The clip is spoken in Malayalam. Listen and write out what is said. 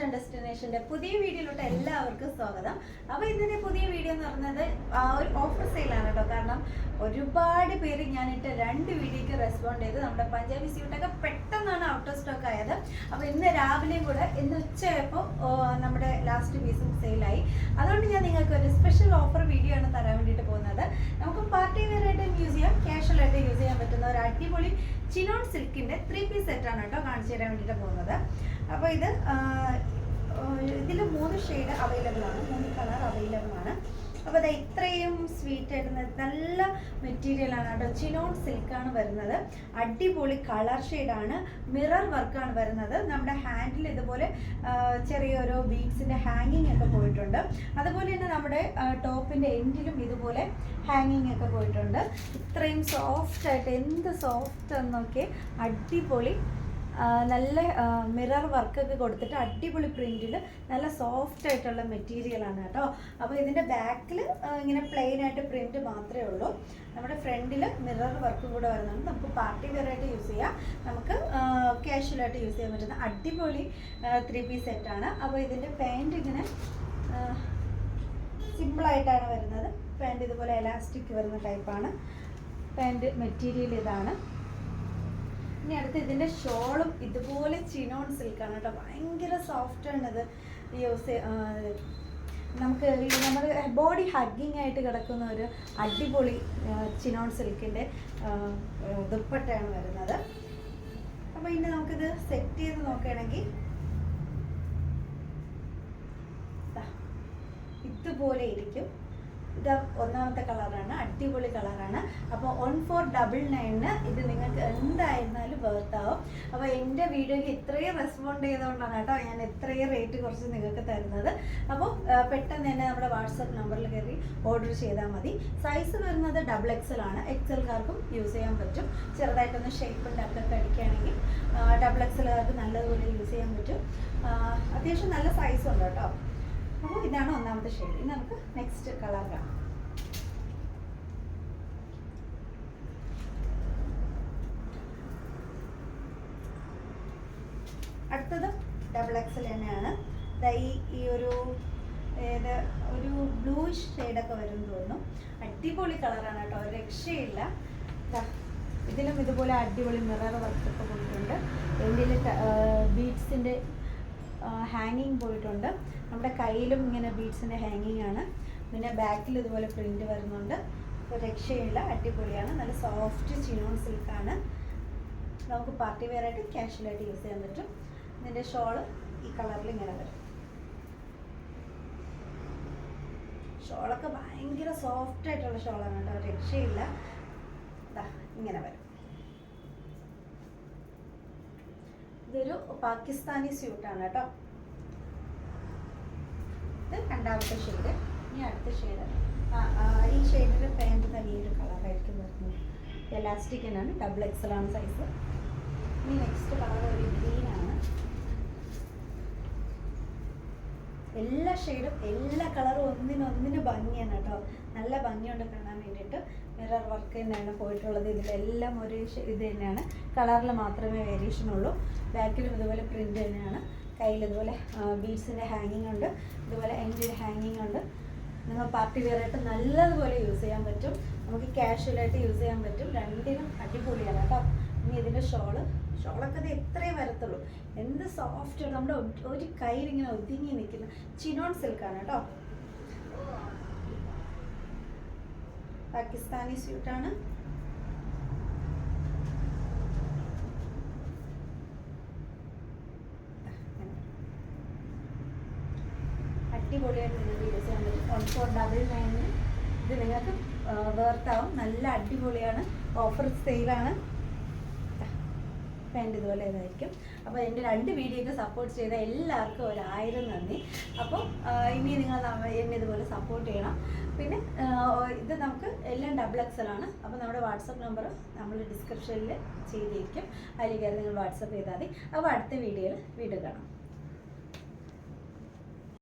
വെസ്റ്റേൺ ഡെസ്റ്റിനേഷന്റെ പുതിയ വീഡിയോയിലോട്ട് എല്ലാവർക്കും സ്വാഗതം. അപ്പോൾ ഇന്നത്തെ പുതിയ വീഡിയോ എന്ന് പറയുന്നത് ഒരു ഓഫർ സെയിലാണ് കേട്ടോ. കാരണം ഒരുപാട് പേര് ഞാനിട്ട് രണ്ട് വീഡിയോക്ക് റെസ്പോണ്ട് ചെയ്ത് നമ്മുടെ പഞ്ചാബി സ്യൂട്ടൊക്കെ പെട്ടെന്നാണ് ഔട്ട് ഓഫ് സ്റ്റോക്ക് ആയത്. അപ്പോൾ ഇന്ന് രാവിലെയും കൂടെ ഇന്ന് ഉച്ചയായപ്പോൾ നമ്മുടെ ലാസ്റ്റ് പീസും സെയിലായി അതുകൊണ്ട് ഞാൻ നിങ്ങൾക്ക് ഒരു സ്പെഷ്യൽ ഓഫർ വീഡിയോ ആണ് തരാൻ വേണ്ടിയിട്ട് പോകുന്നത്. നമുക്ക് പാർട്ടി വെയർ ആയിട്ട് യൂസ് ചെയ്യാം കാഷ്വൽ ആയിട്ട് യൂസ് ചെയ്യാൻ പറ്റുന്ന ഒരു അടിപൊളി ചിനോൺ സിൽക്കിന്റെ ത്രീ പീസ് സെറ്റാണ് കേട്ടോ കാണിച്ചു തരാൻ വേണ്ടിയിട്ട് പോകുന്നത്. അപ്പോൾ ഇത് ഇതിൽ മൂന്ന് ഷെയ്ഡ് അവൈലബിൾ ആണ്. മൂന്ന് കളർ അവൈലബിൾ ആണ്. അപ്പോൾ അത് ഇത്രയും സ്വീറ്റ് ആയിട്ട് നല്ല മെറ്റീരിയൽ ആണ് കേട്ടോ. ചിനോൺ സിൽക്കാണ് വരുന്നത്. അടിപൊളി കളർ ഷെയ്ഡാണ് മിറർ വർക്കാണ് വരുന്നത്. നമ്മുടെ ഹാൻഡിൽ ഇതുപോലെ ചെറിയൊരു ബീഡ്സിന്റെ ഹാങ്ങിങ് ഒക്കെ പോയിട്ടുണ്ട്. അതുപോലെ തന്നെ നമ്മുടെ ടോപ്പിന്റെ എൻഡിലും ഇതുപോലെ ഹാങ്ങിങ് ഒക്കെ പോയിട്ടുണ്ട്. ഇത്രയും സോഫ്റ്റ് ആയിട്ട് എന്ത് സോഫ്റ്റ് എന്നൊക്കെ അടിപൊളി നല്ല മിറർ വർക്കൊക്കെ കൊടുത്തിട്ട് അടിപൊളി പ്രിന്റിൽ നല്ല സോഫ്റ്റ് ആയിട്ടുള്ള മെറ്റീരിയലാണ് കേട്ടോ. അപ്പോൾ ഇതിന്റെ ബാക്കിൽ ഇങ്ങനെ പ്ലെയിൻ ആയിട്ട് പ്രിന്റ് മാത്രമേ ഉള്ളൂ. നമ്മുടെ ഫ്രണ്ടിൽ മിറർ വർക്ക് കൂടെ വരുന്നുണ്ട് നമുക്ക് പാർട്ടി വെയർ ആയിട്ട് യൂസ് ചെയ്യാം. നമുക്ക് ക്യാഷ്വലായിട്ട് യൂസ് ചെയ്യാൻ പറ്റുന്ന അടിപൊളി ത്രീ പീസ് സെറ്റാണ് അപ്പോൾ ഇതിന്റെ പാന്റ് ഇങ്ങനെ സിമ്പിളായിട്ടാണ് വരുന്നത്. പാന്റ് ഇതുപോലെ എലാസ്റ്റിക് വരുന്ന ടൈപ്പാണ് പാന്റ് മെറ്റീരിയൽ ഇതാണ്. ഇനി അടുത്ത് ഇതിന്റെ ഷോളും ഇതുപോലെ ചിനോൺ സിൽക്കാണ് കേട്ടോ. ഭയങ്കര സോഫ്റ്റ് ആണ് യൂസ് നമുക്ക് നമ്മൾ ബോഡി ഹഗ്ഗിങ് ആയിട്ട് കിടക്കുന്ന ഒരു അടിപൊളി ചിനോൺ സിൽക്കിന്റെ ദുപ്പട്ടയാണ് വരുന്നത്. അപ്പോൾ ഇനി നമുക്കിത് സെറ്റ് ചെയ്ത് നോക്കുകയാണെങ്കിൽ ഇതുപോലെ ഇരിക്കും. ഇത് ഒന്നാമത്തെ കളറാണ് അടിപൊളി കളറാണ്. അപ്പോൾ വൺ ഫോർ ഡബിൾ നയനിന് ഇത് നിങ്ങൾക്ക് എന്തായിരുന്നാലും വേർത്താവും അപ്പോൾ എന്റെ വീഡിയോയ്ക്ക് ഇത്രയും റെസ്പോണ്ട് ചെയ്തുകൊണ്ടാണ് കേട്ടോ ഞാൻ ഇത്രയും റേറ്റ് കുറച്ച് നിങ്ങൾക്ക് തരുന്നത്. അപ്പോൾ പെട്ടെന്ന് തന്നെ നമ്മുടെ വാട്സപ്പ് നമ്പറിൽ കയറി ഓർഡർ ചെയ്താൽ മതി. സൈസ് വരുന്നത് ഡബിൾ എക്സൽ ആണ്. എക്സൽക്കാർക്കും യൂസ് ചെയ്യാൻ പറ്റും. ചെറുതായിട്ടൊന്ന് ഷേപ്പ് ഉണ്ടാക്കൊക്കെ അടിക്കുകയാണെങ്കിൽ ഡബിൾ എക്സലുകാർക്ക് നല്ലതുപോലെ യൂസ് ചെയ്യാൻ പറ്റും. അത്യാവശ്യം നല്ല സൈസ് ഉണ്ട് കേട്ടോ. അപ്പോൾ ഇതാണ് ഒന്നാമത്തെ ഷെയ്ഡ് ഇനി നമുക്ക് നെക്സ്റ്റ് കളർ കാണാം. അടുത്തത് ഡബിൾ എക്സൽ തന്നെയാണ്. ഈ ഈ ഒരു ഏത് ഒരു ബ്ലൂയിഷ് ഷെയ്ഡൊക്കെ വരും തോന്നുന്നു. അടിപൊളി കളറാണ് കേട്ടോ. രക്ഷയില്ല. ഇതിലും ഇതുപോലെ അടിപൊളി മിറർ വർക്കൊക്കെ കൊടുത്തിട്ടുണ്ട്. എന്റെ ബീഡ്സിന്റെ ഹാങ്ങിങ് പോയിട്ടുണ്ട്. നമ്മുടെ കയ്യിലും ഇങ്ങനെ ബീഡ്സിന്റെ ഹാങ്ങിങ് ആണ്. പിന്നെ ബാക്കിൽ ഇതുപോലെ പ്രിന്റ് വരുന്നുണ്ട്. ഒരു രക്ഷയുള്ള അടിപൊളിയാണ്. നല്ല സോഫ്റ്റ് ചിനോൺ സിൽക്കാണ് നമുക്ക് പാർട്ടി വെയർ ആയിട്ട് ക്യാഷ്വലായിട്ട് യൂസ് ചെയ്യാൻ പറ്റും. ഇതിന്റെ ഷോൾ ഈ കളറിൽ ഇങ്ങനെ വരും. ഷോളൊക്കെ ഭയങ്കര സോഫ്റ്റ് ആയിട്ടുള്ള ഷോളാണ് കേട്ടോ. രക്ഷയില്ല ദാ ഇങ്ങനെ വരും ഇതൊരു പാകിസ്ഥാനി സ്യൂട്ടാണ് കേട്ടോ. ഇത് രണ്ടാമത്തെ ഷെയ്ഡ് ഇനി അടുത്ത ഷെയ്ഡ് ഈ ഷെയ്ഡിന്റെ പാന്റ് തന്നെ ഒരു കളറായിരിക്കും വരുന്നത്. എലാസ്റ്റിക്കിനാണ് ഡബിൾ എക്സൽ ആണ്. സൈസ് ഇനി നെക്സ്റ്റ് കളർ ഒരു ഗ്രീനാണ് എല്ലാ ഷെയ്ഡും എല്ലാ കളറും ഒന്നിനൊന്നിന് ഭംഗിയാണ് കേട്ടോ. ഭംഗിയുണ്ട് കാണാൻ വേണ്ടിയിട്ട്. മിറർ വർക്ക് തന്നെയാണ് പോയിട്ടുള്ളത്. ഇതിലെല്ലാം ഒരു ഇത് തന്നെയാണ്. കളറിൽ മാത്രമേ വേരിയേഷൻ ഉള്ളൂ. ബാക്കിലും ഇതുപോലെ പ്രിന്റ് തന്നെയാണ്. കയ്യിൽ ഇതുപോലെ ബീഡ്സിന്റെ ഹാങ്ങിങ് ഉണ്ട്. ഇതുപോലെ എന്റെ ഹാങ്ങിങ് ഉണ്ട്. നിങ്ങൾ പാർട്ടി വെയർ ആയിട്ട് നല്ലതുപോലെ യൂസ് ചെയ്യാൻ പറ്റും. നമുക്ക് ക്യാഷ്വലായിട്ട് യൂസ് ചെയ്യാൻ പറ്റും. രണ്ടിനും അടിപൊളിയാണ് കേട്ടോ. ഇനി ഇതിന്റെ ഷോൾ ഷോളൊക്കെ ഇത് എത്രയേ വരത്തുള്ളൂ. എന്ത് സോഫ്റ്റ് നമ്മുടെ ഒരു കയ്യിൽ ഇങ്ങനെ ഒതുങ്ങി നിൽക്കുന്ന ചിനോൺ സിൽക്കാണ് കേട്ടോ. പാകിസ്ഥാനി സ്യൂട്ടാണ്. അടിപൊളിയായിട്ട് നിങ്ങൾക്ക് ഡബിൾ നയനിന് ഇത് നിങ്ങൾക്ക് വേർത്താവും നല്ല അടിപൊളിയാണ്. ഓഫർ സെയിലാണ് പാന്റ് ഇതുപോലെ ഇതായിരിക്കും. അപ്പോൾ എന്റെ രണ്ട് വീഡിയോക്ക് സപ്പോർട്ട് ചെയ്ത എല്ലാവർക്കും ഒരു ആയിരം നന്ദി. അപ്പോൾ ഇനി നിങ്ങൾ എന്നെ ഇതുപോലെ സപ്പോർട്ട് ചെയ്യണം. പിന്നെ ഇത് നമുക്ക് എല്ലാം ഡബിൾ എക്സൽ ആണ്. അപ്പോൾ നമ്മുടെ വാട്സപ്പ് നമ്പർ നമ്മൾ ഡിസ്ക്രിപ്ഷനിൽ ചെയ്തിരിക്കും. അതിലേക്ക് നിങ്ങൾ വാട്സപ്പ് ചെയ്താൽ മതി. അപ്പോൾ അടുത്ത വീഡിയോയിൽ വീണ്ടും കാണാം.